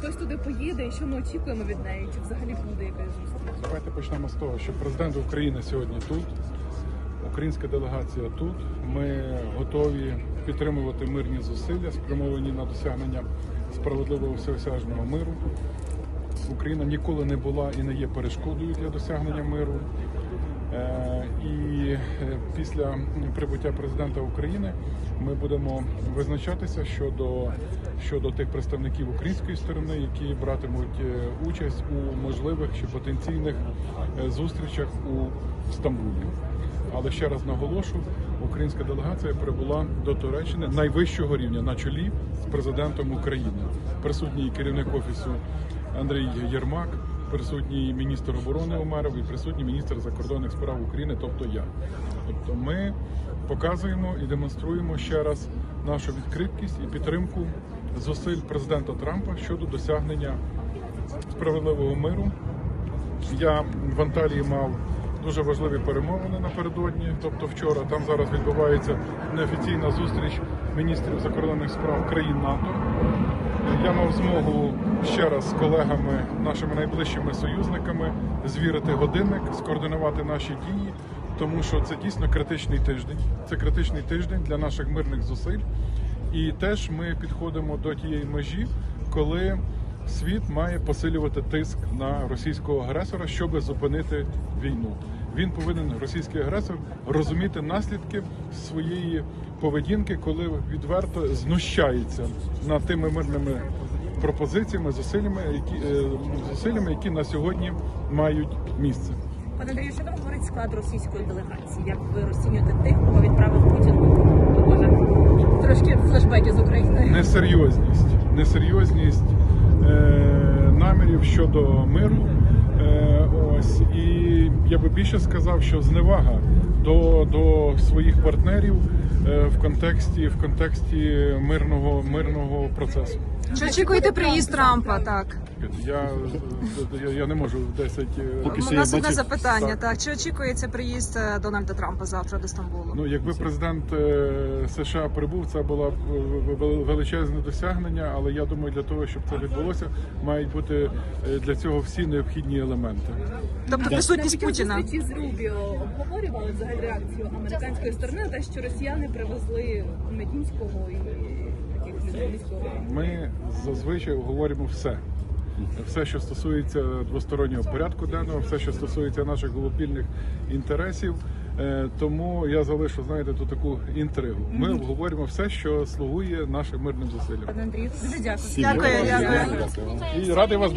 туди поїде і що ми очікуємо від неї? Чи взагалі буде якась зустріч? Давайте почнемо з того, що президент України сьогодні тут, українська делегація тут. Ми готові підтримувати мирні зусилля, спрямовані на досягнення справедливого всеосяжного миру. Україна ніколи не була і не є перешкодою для досягнення миру. Е, І е, після прибуття президента України ми будемо визначатися щодо, щодо тих представників української сторони, які братимуть е, участь у можливих чи потенційних зустрічах у Стамбулі. Але ще раз наголошу, українська делегація прибула до Туреччини найвищого рівня на чолі з президентом України. Присутній керівник офісу Андрій Єрмак, присутній міністр оборони Умеров і присутній міністр закордонних справ України, тобто я. Тобто ми показуємо і демонструємо ще раз нашу відкритість і підтримку зусиль президента Трампа щодо досягнення справедливого миру. Я в Анталії мав дуже важливі перемовини напередодні. Тобто вчора там зараз відбувається неофіційна зустріч міністрів закордонних справ країн НАТО. Я мав змогу ще раз з колегами, нашими найближчими союзниками, звірити годинник, скоординувати наші дії, тому що це дійсно критичний тиждень. Це критичний тиждень для наших мирних зусиль. І теж ми підходимо до тієї межі, коли світ має посилювати тиск на російського агресора, щоб зупинити війну. Він повинен російський агресор розуміти наслідки своєї поведінки, коли відверто знущається над тими мирними пропозиціями, зусиллями, які е, зусиллями, які на сьогодні мають місце. Пане Андрію, що там говорить склад російської делегації? Як ви розцінюєте тих, кого відправив Путін? Боже, трошки флешбеки з України. несерйозність, несерйозність е, намірів щодо миру. Е, я би більше сказав, що зневага до, до своїх партнерів е, в контексті в контексті мирного мирного процесу. Чи очікуєте приїзд Трампа? Так Я, я, я не можу в 10... е, Поки у нас одне запитання. Так. Так чи очікується приїзд е, Дональда Трампа завтра до Стамбулу? Ну, якби президент е, США прибув, це було б е, величезне досягнення. Але я думаю, для того, щоб це відбулося, мають бути е, для цього всі необхідні елементи. Тобто присутність На Путіна. зустрічі з Рубіо обговорювали взагалі реакцію американської сторони на те, що росіяни привезли Медінського і таких людей. Ми зазвичай говоримо все. Все, що стосується двостороннього порядку денного, все, що стосується наших глобільних інтересів. Е, Тому я залишу, знаєте, ту таку інтригу. Ми обговорюємо все, що слугує нашим мирним зусиллям. Пане Андрію, дуже дякую. Дякую, дякую. І радий вас бачити.